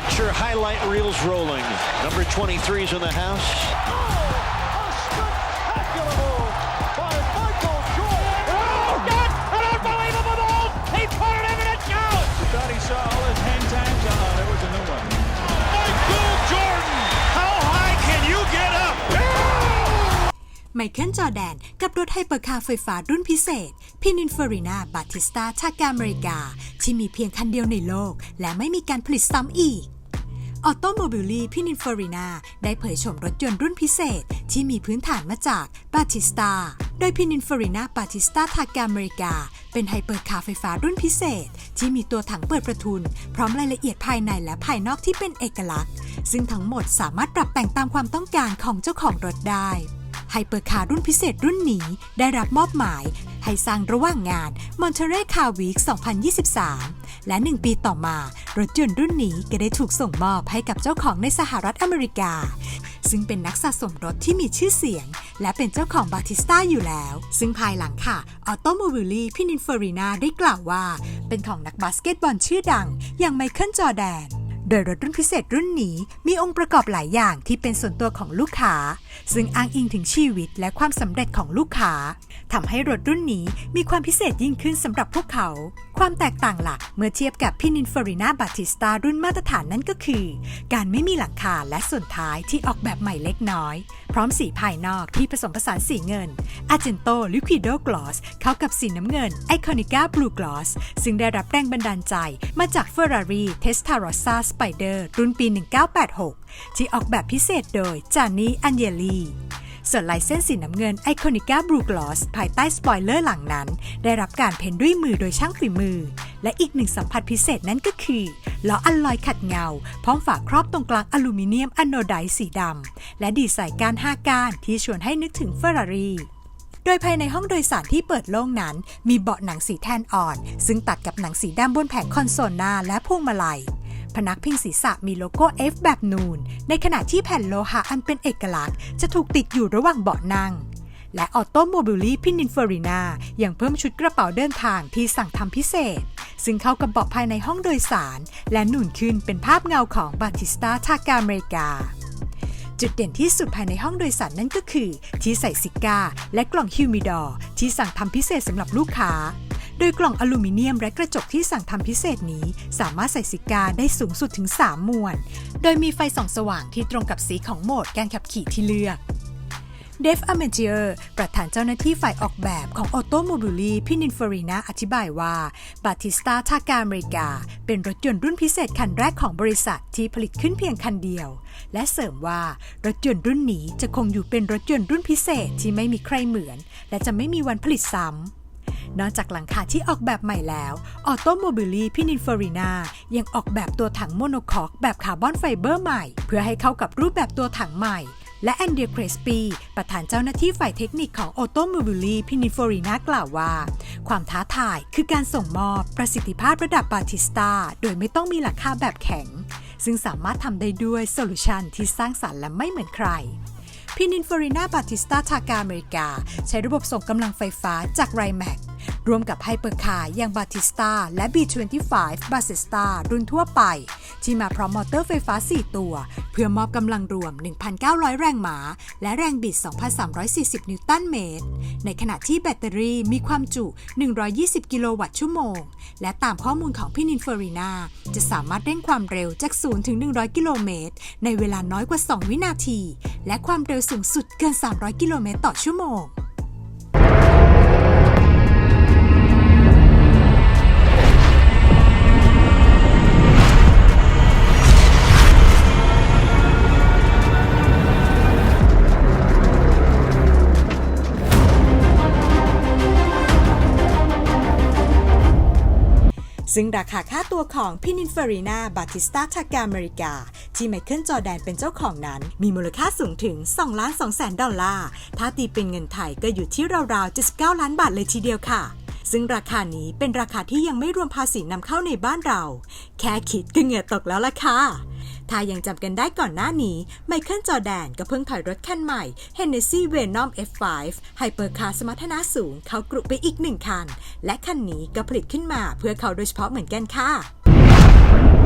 Get your highlight reels rolling. Number 23's in the house. ไมเคิลจอแดน กับรถไฮเปอร์คาร์ไฟฟ้ารุ่นพิเศษพินินเฟอรินาบาติสตาชากาอเมริกา ที่มีเพียงคันเดียวในโลก และไม่มีการผลิตซ้ำอีกออโตโมบิลีพินินเฟอรินาได้เผยชมรถยนต์รุ่นพิเศษ ที่มีพื้นฐานมาจากบาติสตาโดยพินินเฟอรินาบาติสตาทากาอเมริกา เป็นไฮเปอร์คาร์ไฟฟ้ารุ่นพิเศษ ที่มีตัวถังเปิดประทุน พร้อมรายละเอียดภายในและภายนอกที่เป็นเอกลักษณ์ ซึ่งทั้งหมดสามารถปรับแต่งตามความต้องการของเจ้าของรถได้ ไฮเปอร์คาร์รุ่นพิเศษรุ่นนี้ได้รับมอบหมาย ให้สร้างระหว่างงาน Monterey Car Week 2023 และ 1 ปีต่อมารถยนต์รุ่นนี้ก็ได้ถูกส่งมอบให้กับเจ้าของในสหรัฐอเมริกา ซึ่งเป็นนักสะสมรถที่มีชื่อเสียง และเป็นเจ้าของบาติสตาอยู่แล้ว ซึ่งภายหลังค่ะออโตโมบิลีพินินเฟอรินาได้กล่าวว่า เป็นของนักบาสเกตบอลชื่อดัง อย่างไมเคิลจอแดน โดยรถรุ่นพิเศษรุ่นนี้มีองค์ประกอบหลายอย่างที่เป็นส่วนตัวของลูกค้า ซึ่งอ้างอิงถึงชีวิตและความสำเร็จของลูกค้าทำให้รถรุ่นนี้มีความพิเศษยิ่งขึ้นสำหรับพวกเขา ความแตกต่างหลักเมื่อเทียบกับพินินฟอรินาบาติสตารุ่นมาตรฐานนั่นก็คือ การไม่มีหลังคาและส่วนท้ายที่ออกแบบใหม่เล็กน้อย พร้อมสีภายนอกที่ผสมผสานสีเงิน Argento Liquido Gloss เข้ากับสีน้ำเงิน Iconica Blue Gloss ซึ่งได้รับแรงบันดาลใจมาจาก Ferrari Testarossa Spider รุ่นปี 1986 ที่ออกแบบพิเศษโดยจานี่อันเยลี ส่วนลายเส้นสีน้ำเงิน Iconica Blue Gloss ภายใต้สปอยเลอร์หลังนั้น ได้รับการเพ้นด้วยมือโดยช่างฝีมือ และอีกหนึ่งสัมผัสพิเศษนั่นก็คือล้ออัลลอยขัดเงา พร้อมฝาครอบตรงกลางอลูมิเนียมอโนไดซ์สีดำและดีไซน์กาน5ก้านที่ชวนให้นึกถึง Ferrari โดยภายในห้องโดยสารที่เปิดโล่งนั้น มีเบาะหนังสีแทนอ่อน ซึ่งตัดกับหนังสีดำบนแผงคอนโซลหน้าและพวงมาลัย พนักพิงศีรษะมีโลโก้ F แบบนูน ในขณะที่แผ่นโลหะอันเป็นเอกลักษณ์จะถูกติดอยู่ระหว่างเบาะนั่ง และออโตโมบิลี่พินินเฟอรินายังเพิ่มชุดกระเป๋าเดินทางที่สั่งทำพิเศษ ซึ่งเข้ากับเบาะภายในห้องโดยสาร และหนุนขึ้นเป็นภาพเงาของบาติสตาทากาเมริกาจุดเด่นที่สุดภายในห้องโดยสารนั่นก็คือ ที่ใส่ซิก้า และกล่องฮิวมิดอร์ที่สั่งทำพิเศษสำหรับลูกค้า โดยกล่องอลูมิเนียมและกระจกที่สั่งทำพิเศษนี้ สามารถใส่ซิกาได้สูงสุดถึง 3 มวน โดยมีไฟส่องสว่างที่ตรงกับสีของโหมดการขับขี่ที่เลือกเดฟอเมเจอร์ประธานเจ้าหน้าที่ฝ่ายออกแบบของออโตโมบิลีพินินฟอรินาอธิบายว่าบาติสตาทากาอเมริกา เป็นรถยนต์รุ่นพิเศษคันแรกของบริษัทที่ผลิตขึ้นเพียงคันเดียว และเสริมว่ารถยนต์รุ่นนี้จะคงอยู่เป็นรถยนต์รุ่นพิเศษที่ไม่มีใครเหมือน และจะไม่มีวันผลิตซ้ำ นอกจากหลังคาที่ออกแบบใหม่แล้วออโตโมบิลีพินินฟอรินายังออกแบบตัวถังโมโนคอกแบบคาร์บอนไฟเบอร์ใหม่ เพื่อให้เข้ากับรูปแบบตัวถังใหม่ และแอนเดียครสปีประธานเจ้าหน้าที่ฝ่ายเทคนิคของออโตโมบิลีพินิฟอรินากล่าวว่า ความท้าทายคือการส่งมอบประสิทธิภาพระดับบาติสตาโดยไม่ต้องมีหลังคาแบบแข็งซึ่งสามารถทำได้ด้วยโซลูชันที่สร้างสรรค์และไม่เหมือนใคร พินินฟอรินาบาติสตาทากาอเมริกา ใช้ระบบส่งกำลังไฟฟ้าจากไรแมก ร่วมกับไฮเปอร์คาร์อย่างบาติสตาและ B25 บา s ิสตารุ่นทั่วไป ที่มาพร้อมมอเตอร์ไฟฟ้า 4 ตัว เพื่อมอบกำลังรวม 1,900 แรงม้า และแรงบิด 2,340 นิวตันเมตร ในขณะที่แบตเตอรี่มีความจุ 120 กิโลวัตต์ชั่วโมง และตามข้อมูลของพี่นินเฟอรินาจะสามารถเร่งความเร็วจาก 0 ถึง 100 กิโลเมตร ในเวลาน้อยกว่า 2 วินาที และความเร็วสูงสุดเกิน 300 กิโลเมตรต่อชั่วโมง ซึ่งราคาค่าตัวของพินินเฟรีนาบาติสตาทากาอเมริกา ที่ไมเคิลจอแดนเป็นเจ้าของนั้น มีมูลค่าสูงถึง2ล้าน2แสนดอลลาร์ ถ้าตีเป็นเงินไทยก็อยู่ที่ราวๆ 79 ล้านบาทเลยทีเดียวค่ะซึ่งราคานี้เป็นราคาที่ยังไม่รวมภาษีนำเข้าในบ้านเรา แค่คิดก็เหงื่อตกแล้วล่ะค่ะ ถ้ายังจำกันได้ก่อนหน้านี้ ไมเคิลจอแดนก็เพิ่งถอยรถคันใหม่ Hennessy Venom F5 ไฮเปอร์คาร์สมรรถนะสูง เข้ากรุไปอีกหนึ่งคัน และคันนี้ก็ผลิตขึ้นมาเพื่อเขาโดยเฉพาะเหมือนกันค่ะ